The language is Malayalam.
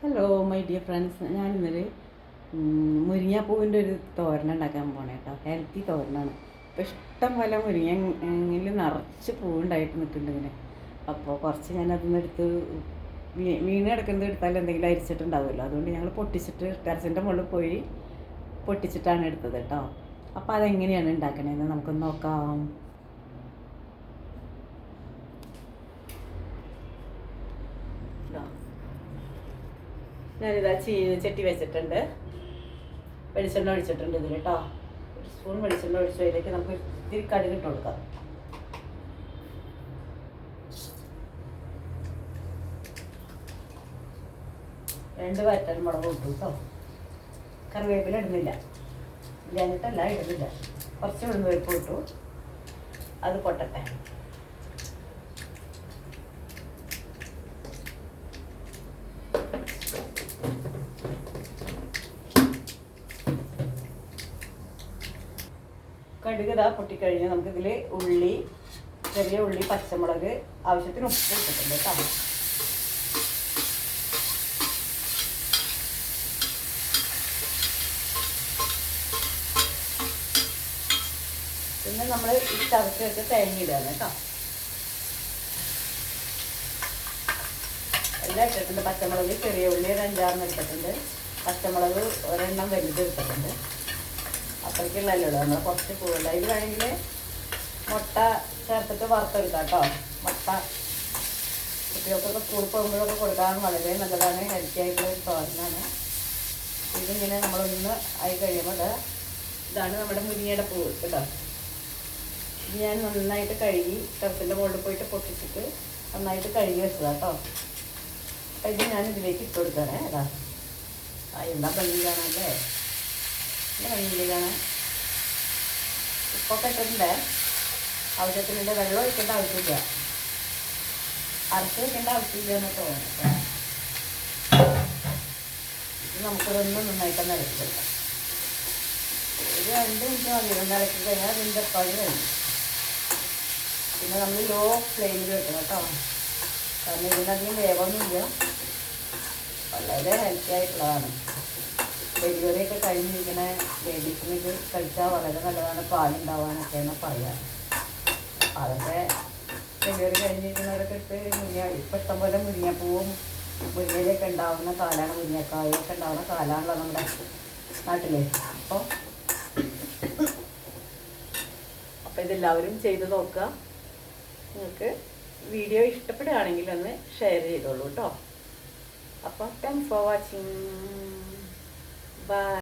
ഹലോ മൈ ഡിയർ ഫ്രണ്ട്സ് ഞാനിന്നൊരു മുരിങ്ങാപ്പൂവിന്റെ ഒരു തോരണ ഉണ്ടാക്കാൻ പോണേ കേട്ടോ ഹെൽത്തി തോരനാണ്. അപ്പോൾ ഇഷ്ടം പോലെ മുരിങ്ങ മുരിങ്ങയിൽ നിറച്ച് പൂവുണ്ടായിട്ട് നിൽക്കുന്നുണ്ട് ഇങ്ങനെ. അപ്പോൾ കുറച്ച് ഞാൻ അതിൽ എടുത്ത് മീൻ കിടക്കുന്നത് എടുത്താൽ എന്തെങ്കിലും അരിച്ചിട്ടുണ്ടാവുമല്ലോ. അതുകൊണ്ട് ഞങ്ങൾ പൊട്ടിച്ചിട്ട് ടെറസിന്റെ മുകളിൽ പോയി പൊട്ടിച്ചിട്ടാണ് എടുത്തത് കേട്ടോ അപ്പോൾ അതെങ്ങനെയാണ് ഉണ്ടാക്കണതെന്ന് നമുക്കൊന്ന് നോക്കാം. ഞാനിതാ ചീ ചട്ടി വെച്ചിട്ടുണ്ട്. വെളിച്ചെണ്ണ ഒഴിച്ചിട്ടുണ്ട് ഇതിൽ കേട്ടോ ഒരു സ്പൂൺ വെളിച്ചെണ്ണ ഒഴിച്ചു. അതിലേക്ക് നമുക്ക് ഇത്തിരി കടുക് ഇട്ട് കൊടുക്കാം. രണ്ട് വരട്ടാൻ മുളക് ഇട്ടു കേട്ടോ കറിവേപ്പില ഇടുന്നില്ല. ഇല്ലാഞ്ഞിട്ടല്ല ഇടുന്നില്ല. കുറച്ച് ഉഴുന്ന് പരിപ്പ് ഇട്ടു. അത് പൊട്ടട്ടെ കടുക് ഇതാ നമുക്ക് നമുക്കിതിൽ ഉള്ളി ചെറിയ ഉള്ളി പച്ചമുളക് ആവശ്യത്തിന് ഉപ്പ് ഇട്ടിട്ടുണ്ട് കേട്ടോ. പിന്നെ നമ്മൾ ഈ ചതച്ച് വെച്ച തേങ്ങ ഇടുകയാണ് കേട്ടോ. എല്ലാം ഇട്ടിട്ടുണ്ട്. പച്ചമുളക് ചെറിയ ഉള്ളി ഒരു അഞ്ചാറിന് ഇട്ടിട്ടുണ്ട്. പച്ചമുളക് ഒരെണ്ണം വലുത് എടുത്തിട്ടുണ്ട് അത്രയ്ക്കുള്ളല്ലോ നമ്മൾ കുറച്ച് കൂടുതൽ അതിൽ വേണമെങ്കിൽ മുട്ട ചേർത്തിട്ട് വറുത്തെടുക്കാം കേട്ടോ. മുട്ട കുട്ടികൾക്കൊക്കെ സ്കൂളിൽ പോകുമ്പോഴൊക്കെ കൊടുക്കാൻ വളരെ നല്ലതാണ്. ഹെൽത്തി ആയിട്ടുള്ള ഒരു തോരനാണ് ഇതിങ്ങനെ നമ്മളൊന്ന് ആയി കഴിയുമ്പോൾ ഇതാണ് നമ്മുടെ മുരിങ്ങയുടെ പൂ കേട്ടോ. ഇത് ഞാൻ നന്നായിട്ട് കഴുകി ടെറസിന്റെ മുകളിൽ പോയിട്ട് പൊട്ടിച്ചിട്ട് നന്നായിട്ട് കഴുകി വെച്ചതാണ് കേട്ടോ. അപ്പം ഇത് ഞാൻ ഇതിലേക്ക് ഇട്ട് അതാ എന്താ ഭംഗി ഭംഗിയിൽ കാണാൻ ഉപ്പൊക്കെ ഇട്ടിട്ടുണ്ട്. ആവശ്യത്തിനുണ്ട് വെള്ളം ഒഴിക്കേണ്ട ആവശ്യമില്ല. അരച്ച് വെക്കേണ്ട ആവശ്യമില്ല എന്ന് തോന്നുന്നു. ഇത് നന്നായിട്ട് ഇളക്കി കൊടുക്കാം ഒരു രണ്ട് മിനിറ്റ് വന്നിരുന്ന് ഇളക്കി കഴിഞ്ഞാൽ അതിന്റെ പഴി കഴിഞ്ഞു. പിന്നെ നമ്മൾ ലോ ഫ്ലെയിമിൽ വെക്കണം കേട്ടോ. കാരണം ഇതിനധികം വേവൊന്നുമില്ല. വളരെ ഹെൽത്തി ആയിട്ടുള്ളതാണ്. ഡെലിവറിയൊക്കെ കഴിഞ്ഞിരിക്കുന്ന ലേഡീസിന് ഇത് കഴിച്ചാൽ വളരെ നല്ലതാണ് പാലുണ്ടാവാനൊക്കെയാണ് പറയാം അതൊക്കെ ഡെലിവറി കഴിഞ്ഞിരിക്കുന്നവരൊക്കെ ഇട്ട് മുരിങ്ങ ഇപ്പം ഇഷ്ടംപോലെ മുരിങ്ങപ്പൂവും മുരിങ്ങയിലൊക്കെ ഉണ്ടാവുന്ന കാലാണ് മുരിങ്ങക്കായൊക്കെ ഉണ്ടാവുന്ന കാലാണല്ലോ നമ്മുടെ നാട്ടിൽ അപ്പോൾ അപ്പോൾ ഇതെല്ലാവരും ചെയ്ത് നോക്കുക. നിങ്ങൾക്ക് വീഡിയോ ഇഷ്ടപ്പെടുകയാണെങ്കിൽ ഒന്ന് ഷെയർ ചെയ്തോളൂ കേട്ടോ അപ്പോൾ താങ്ക്സ് ഫോർ വാച്ചിങ് Bye.